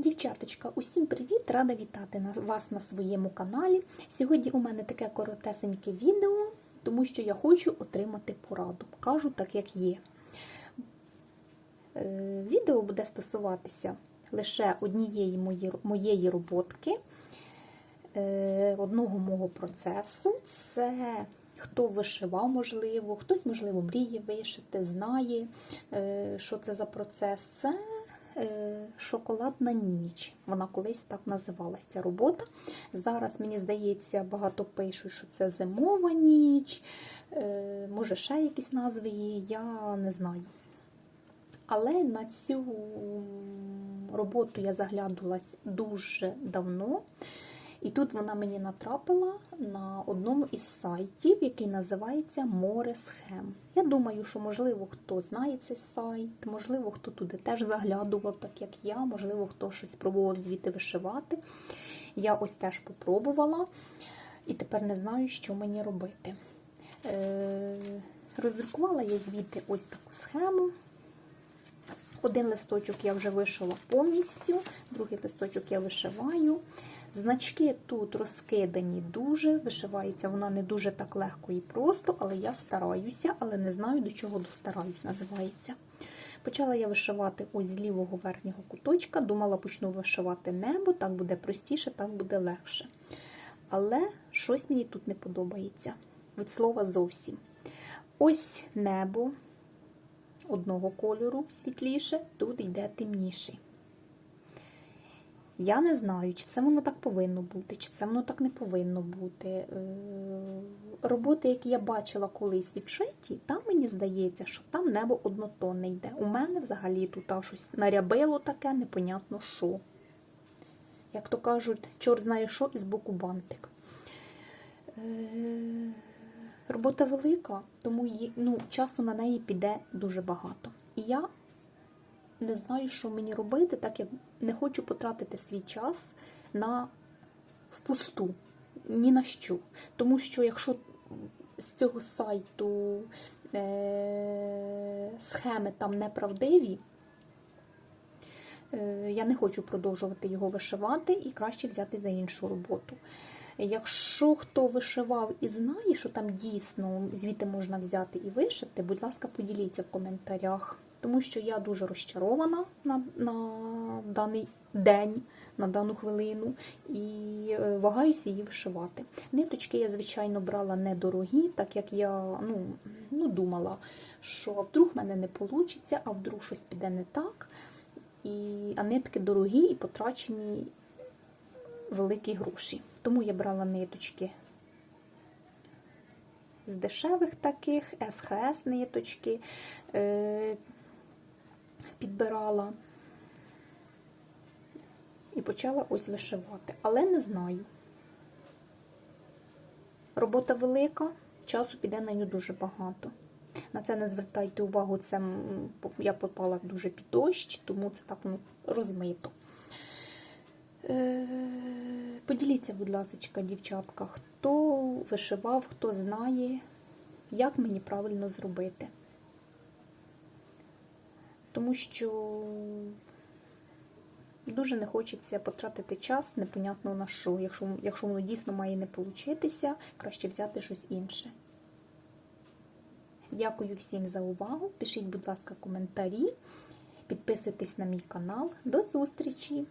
Дівчаточка, усім привіт! Рада вітати вас на своєму каналі. Сьогодні у мене таке коротесеньке відео, тому що я хочу отримати пораду. Кажу так, як є. Е, Відео буде стосуватися лише однієї моєї роботки, е, одного мого процесу. Це хто вишивав, можливо, хтось, можливо, мріє вишити, знає, е, що це за процес. Це шоколадна ніч. Вона колись так називалася робота. Зараз, мені здається, багато пишуть, що це зимова ніч, е, може ще якісь назви є, я не знаю. Але на цю роботу я заглядувалась дуже давно. І тут вона мені натрапила на одному із сайтів, який називається Море Схем. Я думаю, що, можливо, хто знає цей сайт, можливо, хто туди теж заглядував, так як я, можливо, хто щось пробував звідти вишивати. Я ось теж попробувала і тепер не знаю, що мені робити. Е, Роздрукувала я звідти ось таку схему. Один листочок я вже вишила повністю, другий листочок я вишиваю. Значки тут розкидані дуже, вишивається вона не дуже так легко і просто, але я стараюся, але не знаю, до чого достараюсь, називається. Почала я вишивати ось з лівого верхнього куточка, думала, почну вишивати небо, так буде простіше, так буде легше. Але щось мені тут не подобається. Від слова зовсім. Ось небо одного кольору світліше, тут йде темніший. Я не знаю, чи це воно так повинно бути, чи це воно так не повинно бути. Е, Роботи, які я бачила колись відшиті, там мені здається, що там небо однотонне йде. У мене взагалі тут щось нарябило таке, непонятно що. Як то кажуть, чор знає що із боку бантик. Е, Робота велика, тому її, ну, часу на неї піде дуже багато. І я не знаю, що мені робити, так як не хочу потратити свій час на впусту, ні на що. Тому що якщо з цього сайту е- схеми там неправдиві, е- я не хочу продовжувати його вишивати і краще взяти за іншу роботу. Якщо хто вишивав і знає, що там дійсно звідти можна взяти і вишити, будь ласка, поділіться в коментарях, тому що я дуже розчарована на, на даний день, на дану хвилину, і е, вагаюся її вишивати. Ниточки я, звичайно, брала недорогі, так як я ну, ну, думала, що вдруг в мене не вийде, а вдруг щось піде не так. І, а нитки дорогі і потрачені великі гроші. Тому я брала ниточки з дешевих таких, СХС ниточки е, підбирала і почала ось вишивати. Але не знаю. Робота велика, часу піде на нього дуже багато. На це не звертайте увагу, це я попала дуже під дощ, тому це так ну, розмито. Е, Поділіться, будь ласка, дівчатка, хто вишивав, хто знає, як мені правильно зробити. Тому що дуже не хочеться потратити час непонятно на що. Якщо, якщо воно дійсно має не получитися, краще взяти щось інше. Дякую всім за увагу. Пишіть, будь ласка, коментарі, підписуйтесь на мій канал. До зустрічі!